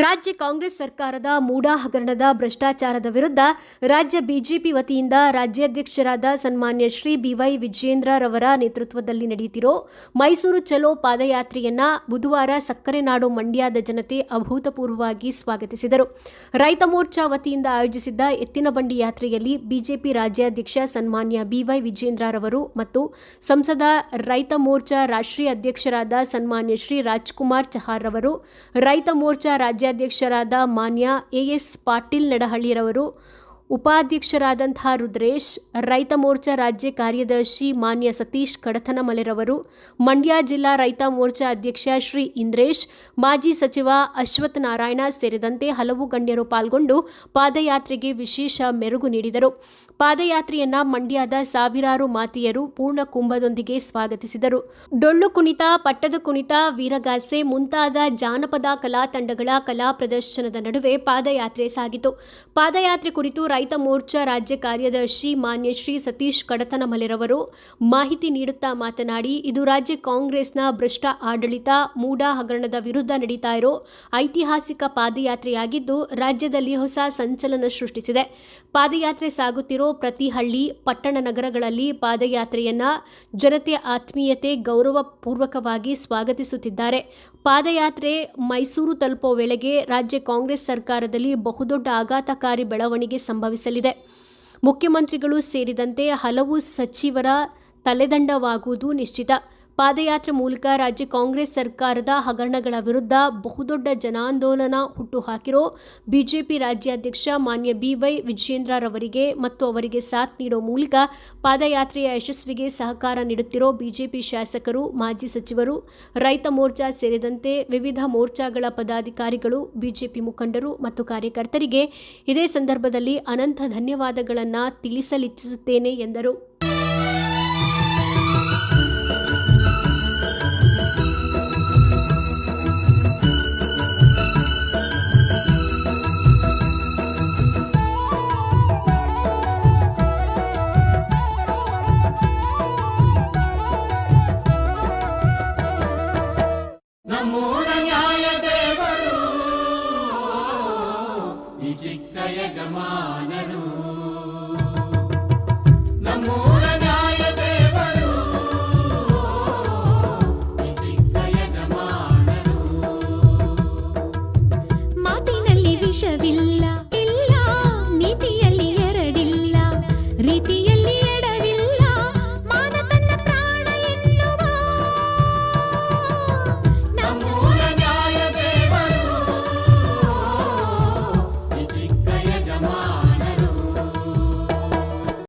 ರಾಜ್ಯ ಕಾಂಗ್ರೆಸ್ ಸರ್ಕಾರದ ಮೂಡಾ ಹಗರಣದ ಭ್ರಷ್ಟಾಚಾರದ ವಿರುದ್ಧ ರಾಜ್ಯ ಬಿಜೆಪಿ ವತಿಯಿಂದ ರಾಜ್ಯಾಧ್ಯಕ್ಷರಾದ ಸನ್ಮಾನ್ಯ ಶ್ರೀ ಬಿವೈ ವಿಜೇಂದ್ರರವರ ನೇತೃತ್ವದಲ್ಲಿ ನಡೆಯುತ್ತಿರೋ ಮೈಸೂರು ಚಲೋ ಪಾದಯಾತ್ರೆಯನ್ನ ಬುಧವಾರ ಸಕ್ಕರೆ ನಾಡು ಮಂಡ್ಯದ ಜನತೆ ಅಭೂತಪೂರ್ವವಾಗಿ ಸ್ವಾಗತಿಸಿದರು. ರೈತ ಮೋರ್ಚಾ ವತಿಯಿಂದ ಆಯೋಜಿಸಿದ್ದ ಎತ್ತಿನ ಬಂಡಿ ಯಾತ್ರೆಯಲ್ಲಿ ಬಿಜೆಪಿ ರಾಜ್ಯಾಧ್ಯಕ್ಷ ಸನ್ಮಾನ್ಯ ಬಿವೈ ವಿಜೇಂದ್ರರವರು ಮತ್ತು ಸಂಸದ ರೈತ ಮೋರ್ಚಾ ರಾಷ್ಟ್ರೀಯ ಅಧ್ಯಕ್ಷರಾದ ಸನ್ಮಾನ್ಯ ಶ್ರೀ ರಾಜ್ಕುಮಾರ್ ಚಹಾರ್ ರವರು, ರೈತ ಮೋರ್ಚಾ ರಾಜ್ಯಾಧ್ಯಕ್ಷರಾದ ಮಾನ್ಯ ಎಎಸ್ ಪಾಟೀಲ್ ನಡಹಳ್ಳಿರವರು ಉಪಾಧ್ಯಕ್ಷರಾದಂತಹ ರುದ್ರೇಶ್, ರೈತ ಮೋರ್ಚಾ ರಾಜ್ಯ ಕಾರ್ಯದರ್ಶಿ ಮಾನ್ಯ ಸತೀಶ್ ಕಡತನಮಲೆರವರು, ಮಂಡ್ಯ ಜಿಲ್ಲಾ ರೈತ ಮೋರ್ಚಾ ಅಧ್ಯಕ್ಷ ಶ್ರೀ ಇಂದ್ರೇಶ್, ಮಾಜಿ ಸಚಿವ ಅಶ್ವಥ್ ನಾರಾಯಣ ಸೇರಿದಂತೆ ಹಲವು ಗಣ್ಯರು ಪಾಲ್ಗೊಂಡು ಪಾದಯಾತ್ರೆಗೆ ವಿಶೇಷ ಮೆರುಗು ನೀಡಿದರು. ಪಾದಯಾತ್ರೆಯನ್ನ ಮಂಡ್ಯದ ಸಾವಿರಾರು ಮಾತೆಯರು ಪೂರ್ಣ ಕುಂಭದೊಂದಿಗೆ ಸ್ವಾಗತಿಸಿದರು. ಡೊಳ್ಳು ಕುಣಿತ, ಪಟ್ಟದ ಕುಣಿತ, ವೀರಗಾಸೆ ಮುಂತಾದ ಜಾನಪದ ಕಲಾ ತಂಡಗಳ ಕಲಾ ಪ್ರದರ್ಶನದ ನಡುವೆ ಪಾದಯಾತ್ರೆ ಸಾಗಿತು. ಪಾದಯಾತ್ರೆ ಕುರಿತು ರೈತ ಮೋರ್ಚಾ ರಾಜ್ಯ ಕಾರ್ಯದರ್ಶಿ ಮಾನ್ಯ ಶ್ರೀ ಸತೀಶ್ ಕಡತನಮಲೆರವರು ಮಾಹಿತಿ ನೀಡುತ್ತಾ ಮಾತನಾಡಿ, ಇದು ರಾಜ್ಯ ಕಾಂಗ್ರೆಸ್ನ ಭ್ರಷ್ಟ ಆಡಳಿತ ಮೂಡಾ ಹಗರಣದ ವಿರುದ್ಧ ನಡೀತಾ ಇರೋ ಐತಿಹಾಸಿಕ ಪಾದಯಾತ್ರೆಯಾಗಿದ್ದು, ರಾಜ್ಯದಲ್ಲಿ ಹೊಸ ಸಂಚಲನ ಸೃಷ್ಟಿಸಿದೆ. ಪಾದಯಾತ್ರೆ ಸಾಗುತ್ತಿರೋ ಪ್ರತಿ ಹಳ್ಳಿ, ಪಟ್ಟಣ ನಗರಗಳಲ್ಲಿ ಪಾದಯಾತ್ರೆಯನ್ನ ಜನತೆ ಆತ್ಮೀಯತೆ ಗೌರವಪೂರ್ವಕವಾಗಿ ಸ್ವಾಗತಿಸುತ್ತಿದ್ದಾರೆ. ಪಾದಯಾತ್ರೆ ಮೈಸೂರು ತಲುಪೋ ವೇಳೆಗೆ ರಾಜ್ಯ ಕಾಂಗ್ರೆಸ್ ಸರ್ಕಾರದಲ್ಲಿ ಬಹುದೊಡ್ಡ ಆಘಾತಕಾರಿ ಬೆಳವಣಿಗೆ ಸಂಭವಿಸಲಿದೆ. ಮುಖ್ಯಮಂತ್ರಿಗಳು ಸೇರಿದಂತೆ ಹಲವು ಸಚಿವರ ತಲೆದಂಡವಾಗುವುದು ನಿಶ್ಚಿತ. ಪಾದಯಾತ್ರೆ ಮೂಲಕ ರಾಜ್ಯ ಕಾಂಗ್ರೆಸ್ ಸರ್ಕಾರದ ಹಗರಣಗಳ ವಿರುದ್ಧ ಬಹುದೊಡ್ಡ ಜನಾಂದೋಲನ ಹುಟ್ಟುಹಾಕಿರೋ ಬಿಜೆಪಿ ರಾಜ್ಯಾಧ್ಯಕ್ಷ ಮಾನ್ಯ ಬಿವೈ ವಿಜೇಂದ್ರರವರಿಗೆ ಮತ್ತು ಅವರಿಗೆ ಸಾಥ್ ನೀಡೋ ಮೂಲಕ ಪಾದಯಾತ್ರೆಯ ಯಶಸ್ವಿಗೆ ಸಹಕಾರ ನೀಡುತ್ತಿರೋ ಬಿಜೆಪಿ ಶಾಸಕರು, ಮಾಜಿ ಸಚಿವರು, ರೈತ ಮೋರ್ಚಾ ಸೇರಿದಂತೆ ವಿವಿಧ ಮೋರ್ಚಾಗಳ ಪದಾಧಿಕಾರಿಗಳು, ಬಿಜೆಪಿ ಮುಖಂಡರು ಮತ್ತು ಕಾರ್ಯಕರ್ತರಿಗೆ ಇದೇ ಸಂದರ್ಭದಲ್ಲಿ ಅನಂತ ಧನ್ಯವಾದಗಳನ್ನು ತಿಳಿಸಲಿಚ್ಛಿಸುತ್ತೇನೆ ಎಂದರು. Mama.